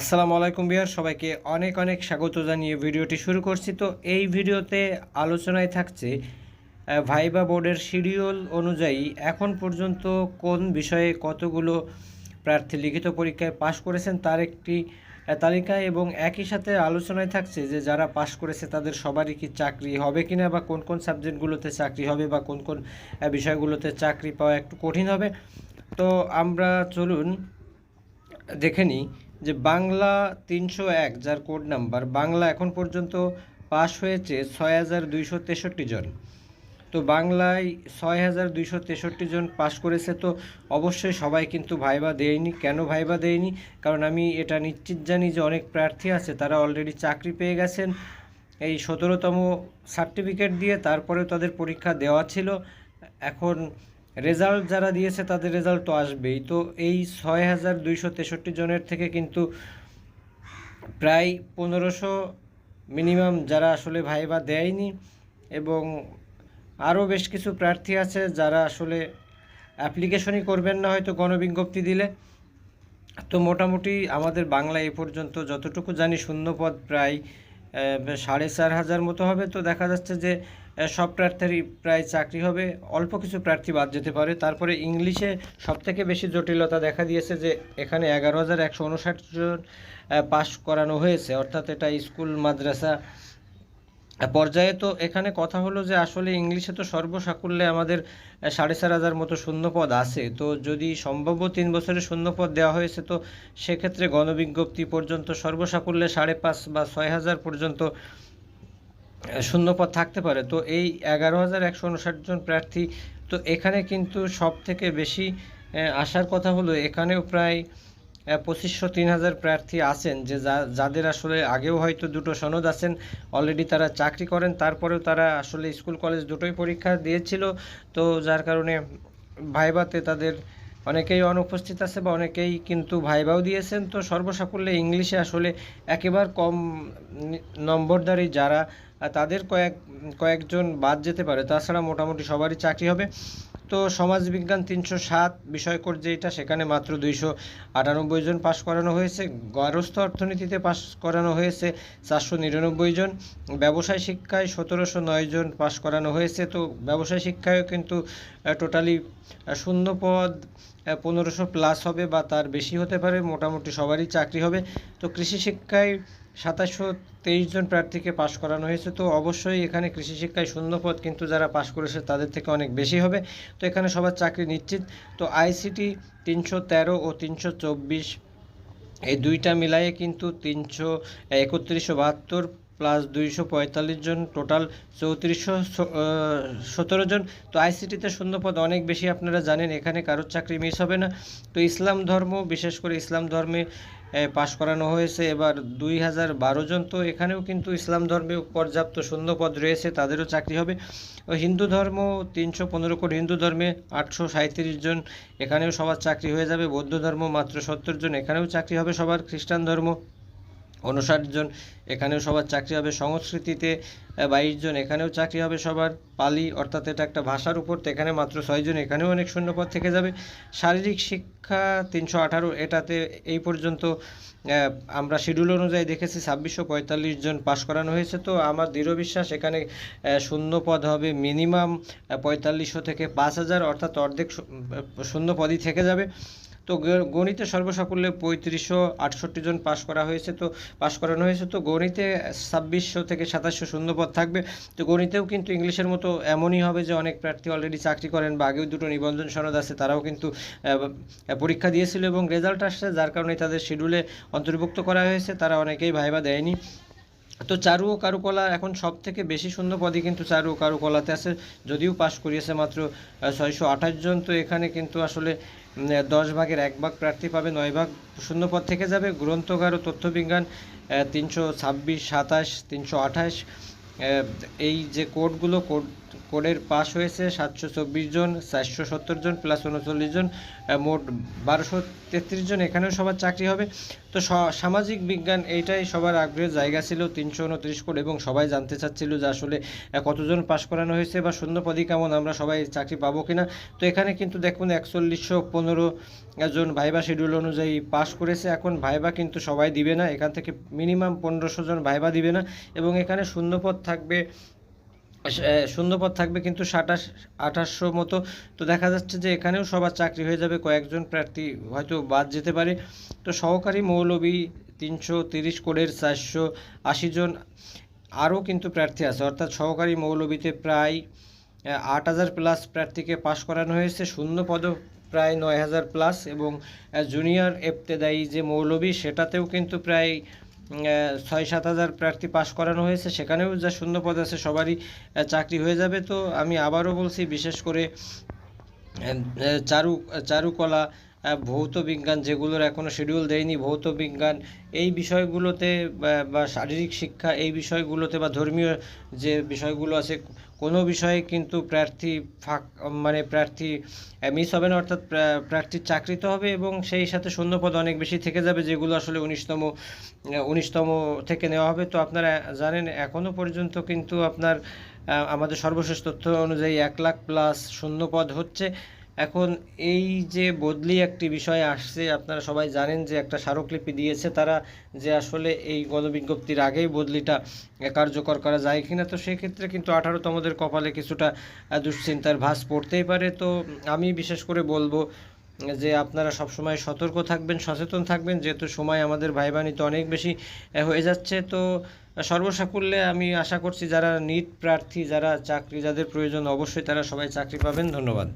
আসসালামু আলাইকুম বিহার সবাইকে অনেক অনেক স্বাগত জানিয়ে ভিডিওটি শুরু করছি। তো এই ভিডিওতে আলোচনায় থাকছে ভাইবা বোর্ডের শিডিউল অনুযায়ী এখন পর্যন্ত কোন বিষয়ে কতগুলো প্রার্থী লিখিত পরীক্ষায় পাশ করেছেন তার একটি তালিকা এবং একই সাথে আলোচনায় থাকছে যে যারা পাশ করেছে তাদের সবারই কি চাকরি হবে কিনা বা কোন কোন সাবজেক্টগুলোতে চাকরি হবে বা কোন কোন বিষয়গুলোতে চাকরি পাওয়া একটু কঠিন হবে। তো আমরা চলুন দেখে নিই যে বাংলা তিনশো এক, যার কোড নাম্বার বাংলা এখন পর্যন্ত পাশ হয়েছে ছয় হাজার দুইশো তেষট্টি জন। তো বাংলায় ছয় হাজার দুইশো তেষট্টি জন পাশ করেছে তো অবশ্যই সবাই কিন্তু ভাইবা দেয়নি। কেন ভাইবা দেয়নি? কারণ আমি এটা নিশ্চিত জানি যে অনেক প্রার্থী আছে, তারা অলরেডি চাকরি পেয়ে গেছেন। এই সতেরোতম সার্টিফিকেট দিয়ে তারপরেও তাদের পরীক্ষা দেওয়া ছিল। এখন রেজাল্ট যারা দিয়েছে, তাদের রেজাল্ট তো আসবেই। তো এই ছয় হাজার দুইশো তেষট্টি জনের থেকে কিন্তু প্রায় পনেরোশো মিনিমাম যারা আসলে ভাইবা দেয়নি এবং আরও বেশ কিছু প্রার্থী আছে যারা আসলে অ্যাপ্লিকেশনই করবেন না হয়তো গণবিজ্ঞপ্তি দিলে। তো মোটামুটি আমাদের বাংলা এ পর্যন্ত যতটুকু জানি, শূন্যপদ প্রায় সাড়ে চার হাজার মতো হবে। তো দেখা যাচ্ছে যে সব প্রার্থীরই প্রায় চাকরি হবে। অল্প কিছু প্রার্থী বাদ যেতে পারে। তারপরে ইংলিশে সবথেকে বেশি জটিলতা দেখা দিয়েছে যে, এখানে এগারো হাজার একশো উনষাট জন পাশ করানো হয়েছে। অর্থাৎ এটা স্কুল, মাদ্রাসা পর্যায়ে। তো এখানে কথা হলো যে, আসলে ইংলিশে তো সর্বসাকুল্যে আমাদের সাড়ে চার হাজার মতো শূন্যপদ আছে। তো যদি সম্ভাব্য তিন বছরের শূন্যপদ দেওয়া হয়েছে, তো সেক্ষেত্রে গণবিজ্ঞপ্তি পর্যন্ত সর্বসাকুল্যে সাড়ে পাঁচ বা ছয় হাজার পর্যন্ত শূন্যপদ থাকতে পারে। তো এই এগারো হাজার একশো উনষাট জন প্রার্থী, তো এখানে কিন্তু সব থেকে বেশি আসার কথা হলো এখানেও প্রায় পঁচিশশো তিন হাজার প্রার্থী আছেন, যে যাদের আসলে আগেও হয়তো দুটো সনদ আছেন অলরেডি তারা চাকরি করেন, তারপরেও তারা আসলে স্কুল, কলেজ দুটোই পরীক্ষা দিয়েছিল। তো যার কারণে ভাইভাতে তাদের অনেকেই অনুপস্থিত আছে বা অনেকেই কিন্তু ভাইভাও দিয়েছেন। তো সর্বসাকুল্যে ইংলিশে আসলে একেবারে কম নম্বরধারী যারা তাদের কয়েক, কয়েকজন বাদ যেতে পারে, তাছাড়া মোটামুটি সবারই চাকরি হবে। তো সমাজবিজ্ঞান তিনশো সাত বিষয়কর যেটা সেখানে মাত্র দুইশো আটানব্বই জন পাশ করানো হয়েছে গার্হস্থ্য অর্থনীতিতে পাশ করানো হয়েছে চারশো নিরানব্বই জন, ব্যবসায় শিক্ষায় সতেরোশো নয় জন পাশ করানো হয়েছে। তো ব্যবসায় শিক্ষায়ও কিন্তু টোটালি শূন্য পদ পনেরোশো প্লাস হবে বা তার বেশি হতে পারে, মোটামুটি সবারই চাকরি হবে। তো কৃষি শিক্ষায় সাতাশশো তেইশ জন প্রার্থীকে পাশ করানো হয়েছে। তো অবশ্যই এখানে কৃষি শিক্ষায় শূন্য পদ কিন্তু যারা পাশ করেছে তাদের থেকে অনেক বেশি হবে। তো এখানে সবার চাকরি নিশ্চিত। তো আইসিটি তিনশো তেরো ও তিনশো চব্বিশ এই দুইটা মিলায়ে কিন্তু তিনশো একত্রিশশো বাহাত্তর প্লাস দুইশো পঁয়তাল্লিশ জন টোটাল চৌত্রিশশো সতেরো জন। তো আইসিটিতে শূন্যপদ অনেক বেশি আপনারা জানেন, এখানে কারোর চাকরি মিস হবে না। তো ইসলাম ধর্ম, বিশেষ করে ইসলাম ধর্মে পাশ করানো হয়েছে। এবার দুই হাজার বারো জন তো এখানেও কিন্তু ইসলাম ধর্মে পর্যাপ্ত শূন্যপদ রয়েছে, তাদেরও চাকরি হবে। হিন্দু ধর্ম, তিনশো পনেরো কোটি হিন্দু ধর্মে আটশো সাঁত্রিশ জন এখানেও সবার চাকরি হয়ে যাবে। বৌদ্ধ ধর্ম, মাত্র সত্তর জন এখানেও চাকরি হবে সবার। খ্রিস্টান ধর্ম উনষাট জন এখানেও সবার চাকরি হবে। সংস্কৃতিতে বাইশ জন এখানেও চাকরি হবে সবার। পালি, অর্থাৎ এটা একটা ভাষার উপর, তো এখানে মাত্র ছয়জন এখানেও অনেক শূন্যপদ থেকে যাবে। শারীরিক শিক্ষা তিনশো আঠারো, এটাতে এই পর্যন্ত আমরা শিডিউল অনুযায়ী দেখেছি ছাব্বিশশো পঁয়তাল্লিশ জন পাশ করানো হয়েছে। তো আমার দৃঢ় বিশ্বাস, এখানে শূন্য পদ হবে মিনিমাম পঁয়তাল্লিশশো থেকে পাঁচ হাজার, অর্থাৎ অর্ধেক শূন্য পদই থেকে যাবে। তো গণিতে সর্বসাকুল্যে পঁয়ত্রিশশো আটষট্টি জন পাশ করা হয়েছে, তো পাশ করানো হয়েছে, তো গণিতে ছাব্বিশশো থেকে সাতাশশো শূন্যপদ থাকবে। তো গণিতেও কিন্তু ইংলিশের মতো এমনই হবে যে অনেক প্রার্থী অলরেডি চাকরি করেন বা আগেও দুটো নিবন্ধন সনদ আছে, তারাও কিন্তু পরীক্ষা দিয়েছিল এবং রেজাল্ট আসছে, যার কারণে তাদের শিডিউলে অন্তর্ভুক্ত করা হয়েছে, তারা অনেকেই ভাইবা দেয়নি। তো চারু ও কারুকলা এখন সব থেকে বেশি শূন্য পদই কিন্তু চারু ও কারুকলাতে আছে, যদিও পাশ করিয়েছে মাত্র ছয়শো আঠাশ জন, তো এখানে কিন্তু আসলে দশ ভাগের এক ভাগ প্রার্থী পাবে, নয় ভাগ শূন্য পদ থেকে যাবে। গ্রন্থকার ও তথ্য তথ্যবিজ্ঞান তিনশো ছাব্বিশ, সাতাশ, তিনশো আঠাশ এই যে কোডগুলো, কোড কোডের পাস হয়েছে সাতশো চব্বিশ জন, চারশো সত্তর জন প্লাস উনচল্লিশ জন মোট বারোশো তেত্রিশ জন এখানেও সবার চাকরি হবে। তো সামাজিক বিজ্ঞান এইটাই সবার আগ্রহের জায়গা ছিল, তিনশো উনত্রিশ কোড এবং সবাই জানতে চাচ্ছিল যে আসলে কতজন পাশ করানো হয়েছে বা শূন্যপদী কেমন, আমরা সবাই চাকরি পাবো কিনা। তো এখানে কিন্তু দেখুন একচল্লিশশো পনেরো জন ভাইবা শিডিউল অনুযায়ী পাশ করেছে। এখন ভাইবা কিন্তু সবাই দিবে না, এখান থেকে মিনিমাম পনেরোশো জন ভাইবা দিবে না এবং এখানে শূন্যপদ থাকবে শূন্যপদ থাকবে কিন্তু সাতাশ, আঠাশশো মতো। তো দেখা যাচ্ছে যে এখানেও সবার চাকরি হয়ে যাবে, কয়েকজন প্রার্থী হয়তো বাদ যেতে পারে। তো সহকারী মৌলবী তিনশো তিরিশ কোডের চারশো আশি জন আরও কিন্তু প্রার্থী আছে। অর্থাৎ সহকারী মৌলবীতে প্রায় আট হাজার প্লাস প্রার্থীকে পাশ করানো হয়েছে। শূন্য পদও প্রায় নয় হাজার প্লাস এবং জুনিয়র এফতেদায়ী যে মৌলবী, সেটাতেও কিন্তু প্রায় ছয় সাত হাজার প্রার্থী পাশ করানো হয়েছে, সেখানেও যা শূন্য পদ আছে, সবারই চাকরি হয়ে যাবে। তো আমি আবারও বলছি, বিশেষ করে চারু, চারুকলা ভৌত বিজ্ঞান যেগুলোর এখনও শিডিউল দেয়নি, ভৌত বিজ্ঞান, এই বিষয়গুলোতে বা- শারীরিক শিক্ষা, এই বিষয়গুলোতে বা ধর্মীয় যে বিষয়গুলো আছে, কোনো বিষয়ে কিন্তু প্রার্থী ফাঁক মানে প্রার্থী মিস হবে না, অর্থাৎ প্রার্থীর চাকরি তো হবে এবং সেই সাথে শূন্যপদ অনেক বেশি থেকে যাবে, যেগুলো আসলে উনিশতম উনিশতম থেকে নেওয়া হবে। তো আপনারা জানেন এখনও পর্যন্ত কিন্তু আপনার আমাদের সর্বশেষ তথ্য অনুযায়ী এক লাখ প্লাস শূন্যপদ হচ্ছে। এখন এই যে বদলি একটি বিষয় আসছে, আপনারা সবাই জানেন যে একটা স্মারকলিপি দিয়েছে তারা যে আসলে এই গণবিজ্ঞপ্তির আগেই বদলিটা কার্যকর করা যায় কিনা। তো সেক্ষেত্রে কিন্তু আঠারো আঠারোতমদের কপালে কিছুটা দুশ্চিন্তার ভাস পড়তেই পারে। তো আমি বিশেষ করে বলব যে আপনারা সবসময় সতর্ক থাকবেন, সচেতন থাকবেন। যেহেতু সময় আমাদের ভাইবানিতে অনেক বেশি হয়ে যাচ্ছে। তো সর্বসাকুল্যে আমি আশা করছি যারা নিট প্রার্থী, যারা চাকরি, যাদের প্রয়োজন অবশ্যই তারা সবাই চাকরি পাবেন। ধন্যবাদ।